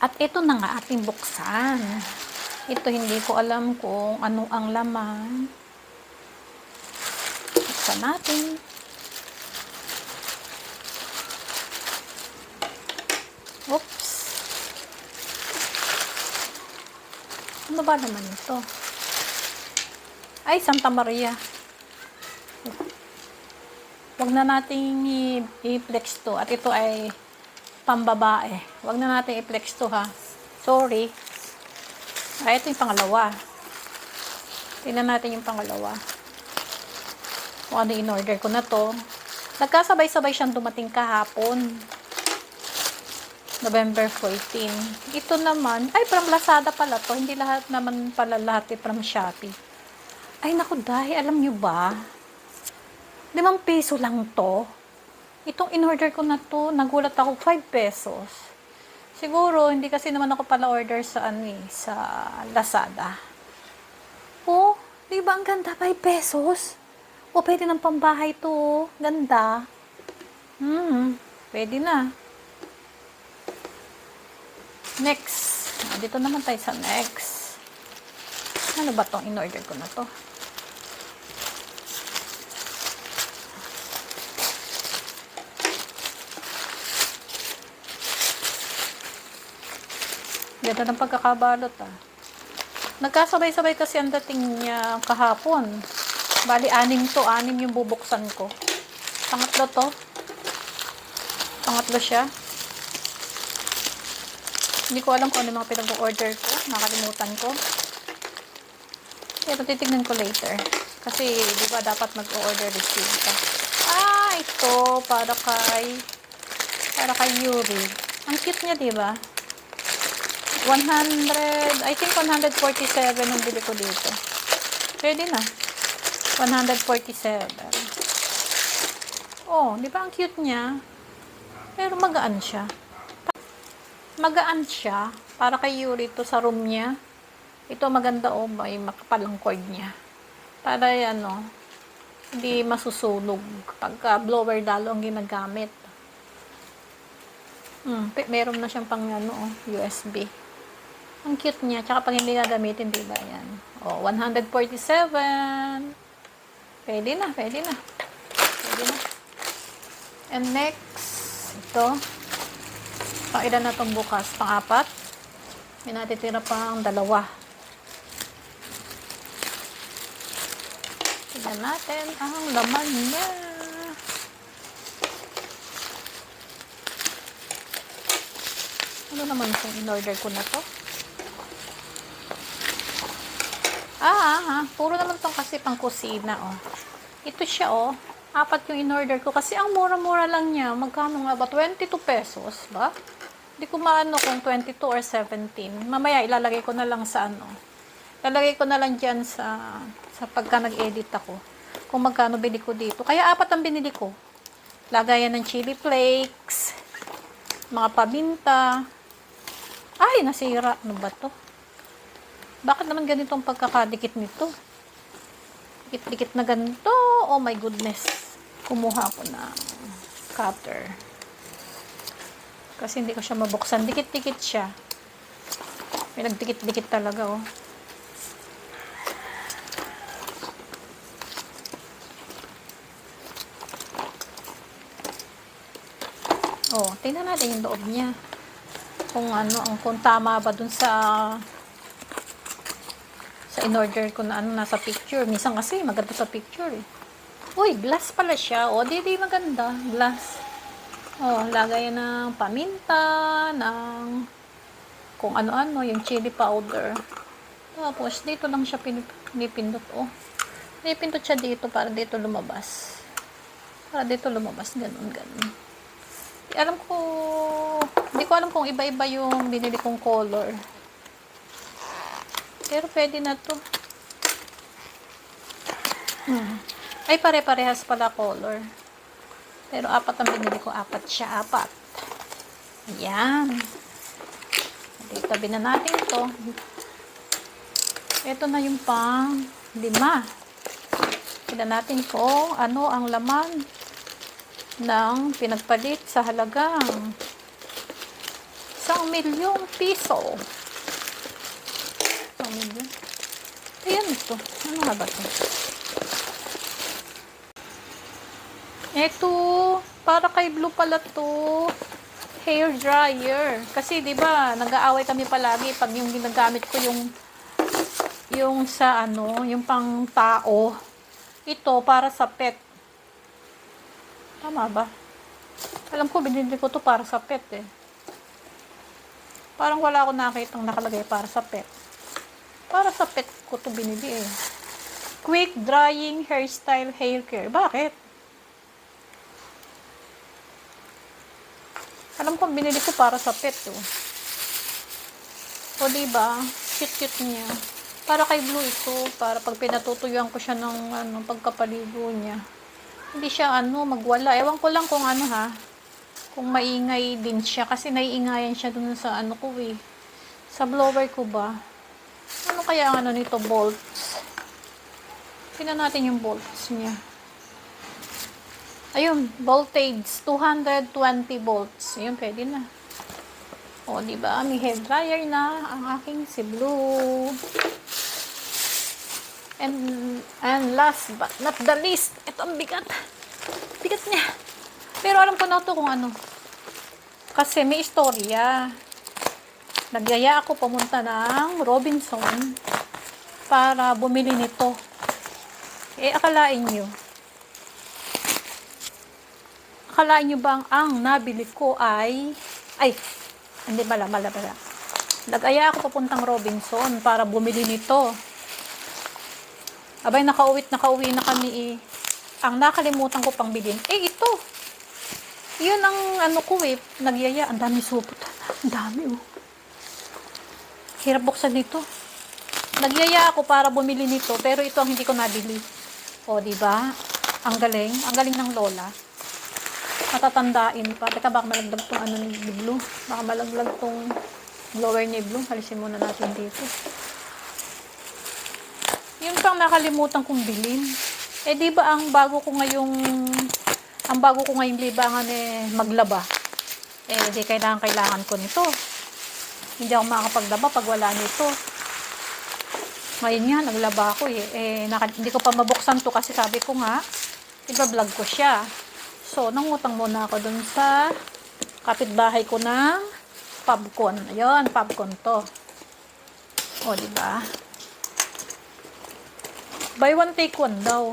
At ito na nga ating buksan. Ito hindi ko alam kung ano ang laman. Buksan natin. Oops. Ano ba naman ito? Ay, Santa Maria. Huwag na nating i-flex to. At ito ay pambabae. Huwag na natin i-flex to ha. Sorry. Ay, ito yung pangalawa. Tingnan natin yung pangalawa. Kung ano in-order ko na to. Nagkasabay-sabay siyang dumating kahapon. November 14. Ito naman, ay from Lazada pala to. Hindi lahat naman pala lahat eh, from Shopee. Ay naku dahil, alam nyo ba? Limang peso lang to. Itong in-order ko na to, nagulat ako 5 pesos. Siguro, hindi kasi naman ako pala order sa ano eh, sa Lazada. Oh, di ba ang ganda? 5 pesos? O, pwede ng pambahay to. oh. Ganda. Hmm, pwede na. Next. Ah, Dito naman tayo sa next. Ano ba tong in-order ko na to? Ganda ng pagkakabalot ah. Nagkasabay-sabay kasi ang dating niya kahapon. Bali, anim to. Anim yung bubuksan ko. Pangatlo to. Pangatlo siya. Hindi ko alam kung ano mga pinag-order ko. Nakalimutan ko. Pero titignan ko later. Kasi, di ba, dapat mag-order receive ka. Ah, ito. Para kay, para kay Yuri. Ang cute niya, di ba? 100, I think 147 ang bili ko dito. Pwede na. 147. Oh, di ba ang cute niya? Pero magaan siya. Magaan siya. Para kay Yuri to sa room niya. Ito maganda oh, may makapalang cord niya. Para ano, hindi masusunog pagka blower dalo ang ginagamit. Hmm, meron na siyang pang ano, oh, USB. Ang cute niya. Tsaka pag hindi gagamitin, di ba yan? Oh, 147. Pwede na, pwede na. Pwede na. And next, ito. Pang ilan na itong bukas? Pang-apat. May natitira pang dalawa. Tignan natin ang laman niya. Ano naman kung in-order ko na to? Ah, ah, ah. Puro naman tong kasi pang kusina, oh. Ito siya, oh. Apat yung in-order ko. Kasi ang mura-mura lang niya. Magkano nga ba? 22 pesos, ba? Hindi ko maano kung 22 or 17. Mamaya ilalagay ko na lang sa ano. Ilalagay ko na lang dyan sa, sa pagka nag-edit ako. Kung magkano bili ko dito. Kaya apat ang binili ko. Lagayan ng chili flakes. Mga paminta. Ay, nasira. Ano ba to? Bakit naman ganitong pagkakadikit nito? Dikit-dikit na ganito. Oh my goodness. Kumuha ko ng cutter. Kasi hindi ko siya mabuksan. Dikit-dikit siya. May nagdikit-dikit talaga, oh. Oh, tingnan natin yung loob niya. Kung ano, kung tama ba dun sa sa in-order ko na ano nasa picture. Minsan kasi maganda sa picture eh. Uy, glass pala siya. O, di di maganda. Glass. Oh, lagay ng paminta, ng kung ano-ano, yung chili powder. Tapos, dito lang siya pinip- pinipindot. Oh, pinipindot siya dito para dito lumabas. Para dito lumabas. Ganun, ganun. Di alam ko, hindi ko alam kung iba-iba yung binili kong color. Pero pwede na to. Hmm. Ay, pare-parehas pala color. Pero apat ang binili ko. Apat siya. Apat. Ayan. Okay, tabi na natin to. Ito na yung pang lima. Tignan natin kung ano ang laman ng pinagpalit sa halagang Isang milyong piso. Isang milyon. Ayan ito. Ano nga ba ito? Ito, para kay Blue pala to. Hair dryer. Kasi 'di ba, nag-aaway kami palagi pag yung ginagamit ko yung yung sa ano, yung pang tao. Ito para sa pet. Tama ba? Alam ko binili ko to para sa pet eh. Parang wala ako nakitang nakalagay para sa pet. Para sa pet ko to binili eh. Quick drying hairstyle hair care. Bakit? Alam ko binili ko para sa pet oh. O diba? Cute-cute niya. Para kay Blue ito. Para pag pinatutuyuan ko siya ng ano, pagkapaligo niya. Hindi siya ano, magwala. Ewan ko lang kung ano ha. Kung maingay din siya. Kasi naiingayan siya dun sa ano ko eh. Sa blower ko ba? Ano kaya ang ano nito? Bolts. Tingnan natin yung bolts niya. Ayun, voltage 220 volts. Ayun, pwede na. O, di ba? May hair dryer na ang aking si Blue. And, and last but not the least, ito ang bigat. Bigat niya. Pero alam ko na to kung ano. Kasi may istorya. Nagyaya ako pumunta ng Robinson para bumili nito. Eh, akalain nyo. Akalain nyo bang ang nabili ko ay... Ay, hindi mala, mala, mala. Nag-aya ako papuntang Robinson para bumili nito. Abay, nakauwit, nakauwi na kami eh. Ang nakalimutan ko pang bilhin, eh ito. Yun ang ano ko eh, nagyaya. Ang dami supot. Ang dami oh. Hirap buksan nito. Nagyaya ako para bumili nito, pero ito ang hindi ko nabili. O, di ba? Ang galing. Ang galing ng lola. Matatandain pa. Teka, baka malaglag tong ano ni Blue. Baka malaglag tong blower ni Blue. Halisin muna natin dito. Yun pang nakalimutan kong bilhin. Eh, di ba ang bago ko ngayong ang bago ko ngayong libangan eh maglaba. Eh, di kailangan kailangan ko nito. Hindi ako makakapaglaba pag wala nito. Ngayon nga, naglaba ako eh. eh naka, hindi ko pa mabuksan to kasi sabi ko nga, iba-vlog ko siya. So, nangutang muna ako dun sa kapitbahay ko ng Pubcon. Ayun, Pubcon to. O, di ba? Buy one, take one daw.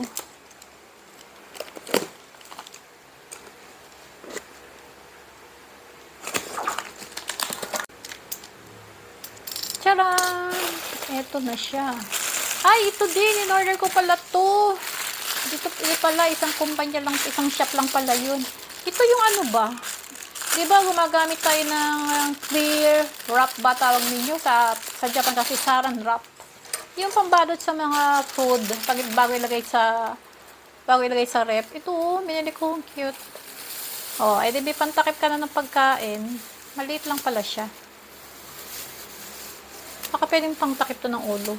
Tcharam! Eto na siya. Ay, ito din. In-order ko pala to. Dito ito pala, isang kumpanya lang, isang shop lang pala yun. Ito yung ano ba? Di ba gumagamit tayo ng clear wrap ba tawag ninyo sa, sa Japan kasi saran wrap. Yung pambalot sa mga food, pag bago ilagay sa bago ilagay sa rep. Ito, oh, ko, cute. Oh, eh di may pantakip ka na ng pagkain. Maliit lang pala siya. Baka pwedeng pangtakip to ng ulo.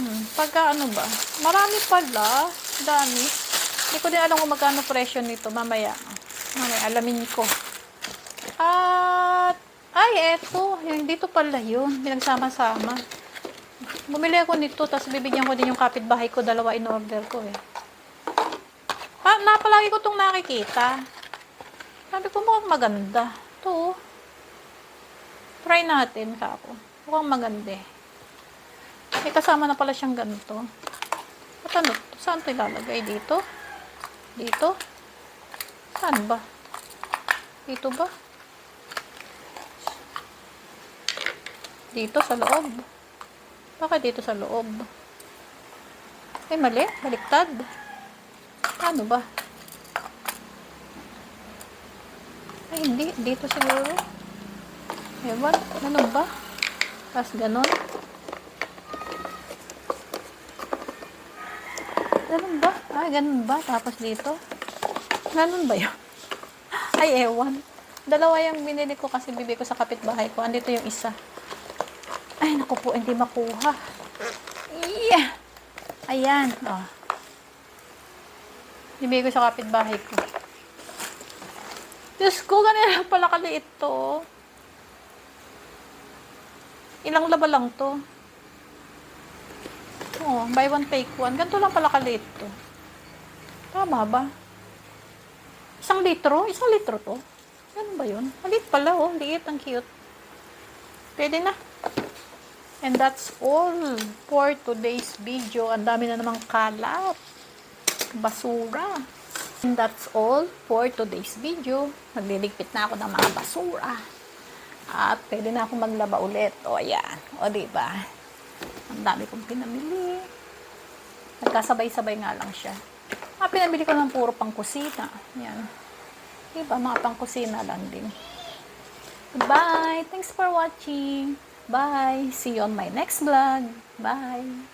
Hmm, pagka ano ba? Marami pala. Dami. Hindi ko din alam kung magkano presyo nito. Mamaya. Mamaya, alamin ko. At, ay, eto. Yung, dito pala yun. Pinagsama-sama. Bumili ako nito, tapos bibigyan ko din yung kapitbahay ko. Dalawa in order ko eh. Pa, napalagi ko itong nakikita. Sabi ko, mukhang maganda. Ito, oh. Try natin, kako. Mukhang maganda eh. May kasama na pala siyang ganito. At ano? Saan ito ilalagay? Dito? Dito? Saan ba? Dito ba? Dito sa loob. Bakit dito sa loob? Eh, mali. Baliktad. Ano ba? Ay, hindi. Dito siguro. Ewan. Ano ba? Tapos ganon. Ganun ba? Ay, ganun ba? Tapos dito? Ganun ba yun? Ay, ewan. Dalawa yung binili ko kasi bibi ko sa kapitbahay ko. Andito yung isa. Ay, naku po, hindi makuha. Yeah! Ayan. Oh. Bibigay ko sa kapitbahay ko. Diyos ko, lang pala kaliit to. Ilang laba lang to. Oh, buy one take one. Ganito lang pala kaliit to. Tama ba? Isang litro? Isang litro to? Ano ba yun? Maliit pala oh. Liit. Ang cute. Pwede na. And that's all for today's video. Ang dami na namang kalat. Basura. And that's all for today's video. Magliligpit na ako ng mga basura. At pwede na ako maglaba ulit. O, ayan. O, diba? Ang dami kong pinamili. Nagkasabay-sabay nga lang siya. Ah, pinabili ko ng puro pang kusina. Yan. Diba? Mga pang kusina lang din. Goodbye. Thanks for watching. Bye. See you on my next vlog. Bye.